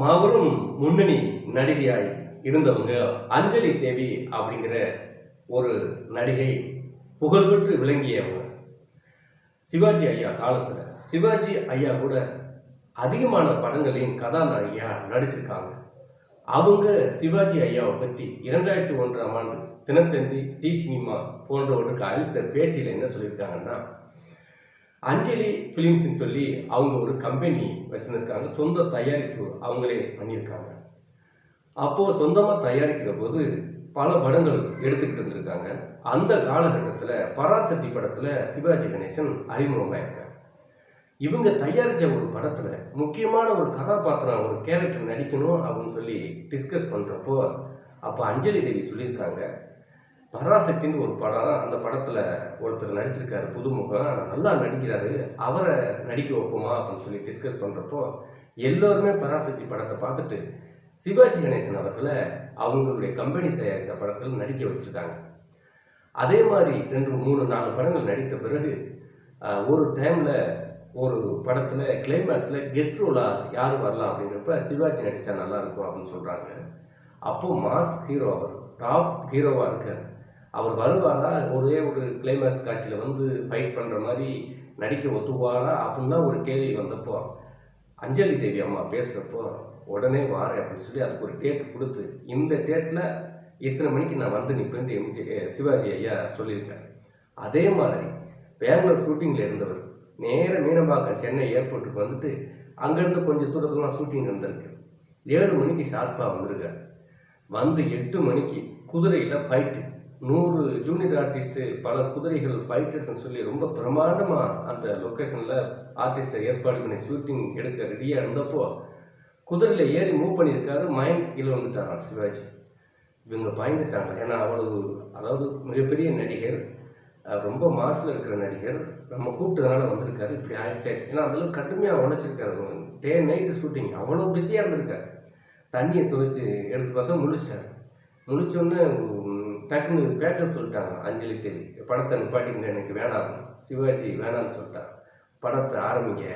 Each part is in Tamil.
மாபெரும் முன்னணி நடிகையாய் இருந்தவங்க அஞ்சலி தேவி அப்படிங்கிற ஒரு நடிகை புகழ்பெற்று விளங்கியவங்க. சிவாஜி ஐயா காலத்தில். சிவாஜி ஐயா கூட அதிகமான படங்களையும் கதாநாயகியாக நடிச்சிருக்காங்க. அவங்க சிவாஜி ஐயாவை பற்றி இரண்டாயிரத்தி ஒன்றாம் ஆண்டு தினத்தந்தி டி சினிமா போன்றவற்றுக்கு அளித்த பேட்டியில் என்ன சொல்லியிருக்காங்கன்னா அஞ்சலி ஃபிலிம்ஸ்னு சொல்லி அவங்க ஒரு கம்பெனி வச்சுருக்காங்க சொந்த தயாரிப்பு அவங்களே பண்ணியிருக்காங்க. அப்போது சொந்தமாக தயாரிக்கிற போது பல படங்கள் எடுத்துக்கிட்டு இருந்திருக்காங்க அந்த காலகட்டத்தில் பராசக்தி படத்தில் சிவாஜி கணேசன் அறிமுகமாயிருக்காங்க இவங்க தயாரித்த ஒரு படத்தில் முக்கியமான ஒரு கதாபாத்திரம் ஒரு கேரக்டர் நடிக்கணும் அப்படின்னு சொல்லி டிஸ்கஸ் பண்ணுறப்போ அப்போ அஞ்சலி தேவி சொல்லியிருக்காங்க. பராசக்தின்னு ஒரு படம் அந்த படத்தில் ஒருத்தர் நடிச்சிருக்காரு புதுமுகம் நல்லா நடிக்கிறாரு அவரை நடிக்க வைப்போமா அப்படின்னு சொல்லி டிஸ்கஸ் பண்ணுறப்போ எல்லோருமே பராசக்தி படத்தை பார்த்துட்டு சிவாஜி கணேசன் அவர்களை அவங்களுடைய கம்பெனி தயாரித்த படத்தில் நடிக்க வச்சுருக்காங்க. அதே மாதிரி ரெண்டு மூணு நாலு படங்கள் நடித்த பிறகு ஒரு டைமில் ஒரு படத்தில் கிளைமேக்ஸில் கெஸ்ட் ரோலாக யார் வரலாம் அப்படிங்கிறப்ப சிவாஜி நடித்தா நல்லா இருக்கும் அப்படின்னு சொல்கிறாங்க அப்போது மாஸ் ஹீரோ அவர் டாப் ஹீரோவாக இருக்கார். அவர் வருவாரா? ஒரே ஒரு கிளைமேக்ஸ் காட்சியில் வந்து ஃபைட் பண்ணுற மாதிரி நடிக்க ஒத்துவாரா? அப்படின்னா ஒரு கேள்வி வந்தப்போ அஞ்சலி தேவி அம்மா பேசுகிறப்போ உடனே வாரேன் அப்படின்னு சொல்லி அதுக்கு ஒரு டேட் கொடுத்து இந்த டேட்டில் இத்தனை மணிக்கு நான் வந்து நிற்பேன் எம்ஜி சிவாஜி ஐயா சொல்லியிருக்காரு. அதே மாதிரி பெங்களூர் ஷூட்டிங்கில் இருந்தவர் நேராக மீனம்பாக்கம் சென்னை ஏர்போர்ட்டுக்கு வந்துட்டு அங்கேருந்து கொஞ்சம் தூரத்துலாம் ஷூட்டிங் இருந்திருக்கு ஏழு மணிக்கு ஷார்ப்பாக வந்திருக்காரு. வந்து எட்டு மணிக்கு குதிரையில் ஃபைட்டு நூறு ஜூனியர் ஆர்டிஸ்ட்டு பல குதிரைகள் ஃபைட்டர்ஸ்னு சொல்லி ரொம்ப பிரமாண்டமாக அந்த லொக்கேஷனில் ஆர்டிஸ்ட்டை ஏற்பாடு பண்ணி ஷூட்டிங் எடுக்க ரெடியாக இருந்தப்போ குதிரையில் ஏறி மூவ் பண்ணியிருக்காரு மயங்க கீழே வந்துட்டாராம் சிவாஜி. இவங்க பயந்துட்டாங்க. ஏன்னா அவ்வளவு அதாவது மிகப்பெரிய நடிகர் ரொம்ப மாசில் இருக்கிற நடிகர். நம்ம கூப்பிட்டதுனால வந்திருக்காரு. இப்படி ஆயிடுச்சு ஆயிடுச்சு. ஏன்னா அதெல்லாம் கடுமையாக உழைச்சிருக்காரு டே நைட்டு ஷூட்டிங் அவ்வளோ பிஸியாக இருந்திருக்காரு. தண்ணியை துவைச்சி எடுத்து பார்த்தா முழிச்சிட்டாரு. முழிச்சோடனே டக்குன்னு பேக்கப் சொல்லிட்டாங்க அஞ்சலி தேவி. படத்தை நிப்பாட்டிங்க எனக்கு வேணாம். சிவாஜி வேணாம்னு சொல்லிட்டான் படத்தை ஆரம்பிங்க.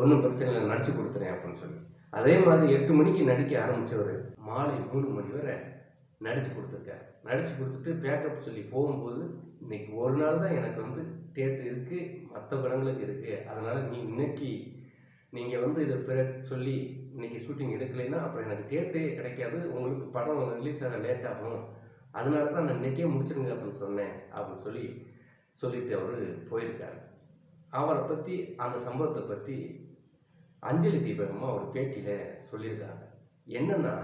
ஒன்றும் பிரச்சனை இல்லை நடிச்சு கொடுத்துறேன் அப்படின்னு சொல்லி. அதே மாதிரி எட்டு மணிக்கு நடிக்க ஆரம்பிச்சவர் மாலை மூணு மணி வரை நடிச்சு கொடுத்துருக்காரு. நடிச்சு கொடுத்துட்டு பேக்கப் சொல்லி போகும்போது இன்னைக்கு ஒரு நாள் தான் எனக்கு வந்து தேட்டர் இருக்குது மற்ற படங்களுக்கு இருக்குது அதனால் நீ இன்னைக்கு நீங்கள் வந்து இதை பிற சொல்லி இன்னைக்கு ஷூட்டிங் எடுக்கலைன்னா அப்புறம் எனக்கு டேட்டே கிடைக்காது. உங்களுக்கு படம் ரிலீஸ் ஆக லேட் ஆகும். அதனால தான் நான் இன்னைக்கே முடிச்சிருங்க அப்படின்னு சொன்னேன் அப்படின்னு சொல்லி சொல்லிட்டு அவர் போயிருக்கார். அவரை பற்றி அந்த சம்பவத்தை பற்றி அஞ்சலி தீபகமாக ஒரு பேட்டியில் சொல்லியிருக்காங்க. என்னென்னா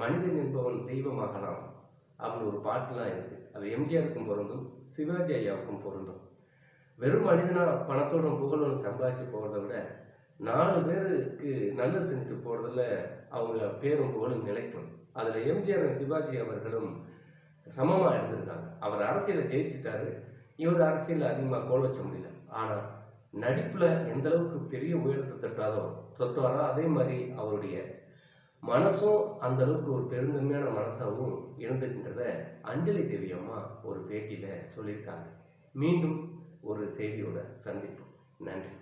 மனிதன் என்பவன் தெய்வமாகலாம் அப்படின்னு ஒரு பாட்டுலாம் இருக்குது அது எம்ஜிஆருக்கும் பொருந்தும் சிவாஜி ஐயாவுக்கும் பொருந்தும். வெறும் மனிதனாக பணத்தோட புகழும் சம்பாதிச்சு போகிறத விட நாலு பேருக்கு நல்ல செஞ்சுட்டு போகிறதுல அவங்க பேரும் புகழும் நிலைக்கும். அதில் எம்ஜிஆர் சிவாஜி அவர்களும் சமமாக இருந்திருக்காங்க. அவர் அரசியலை ஜெயிச்சிட்டாரு. இவர் அரசியலில் அதிகமாக கோல் வச்ச முடியல. ஆனால் நடிப்பில் எந்த அளவுக்கு பெரிய உயரத்தை தட்டாதோ தொட்டாரோ அதே மாதிரி அவருடைய மனசும் அந்த அளவுக்கு ஒரு பெருந்தன்மையான மனசாகவும் இருந்துகின்றத அஞ்சலி தேவி அம்மா ஒரு பேட்டியில் சொல்லியிருக்காங்க. மீண்டும் ஒரு செய்தியோட சந்திப்பு நன்றி.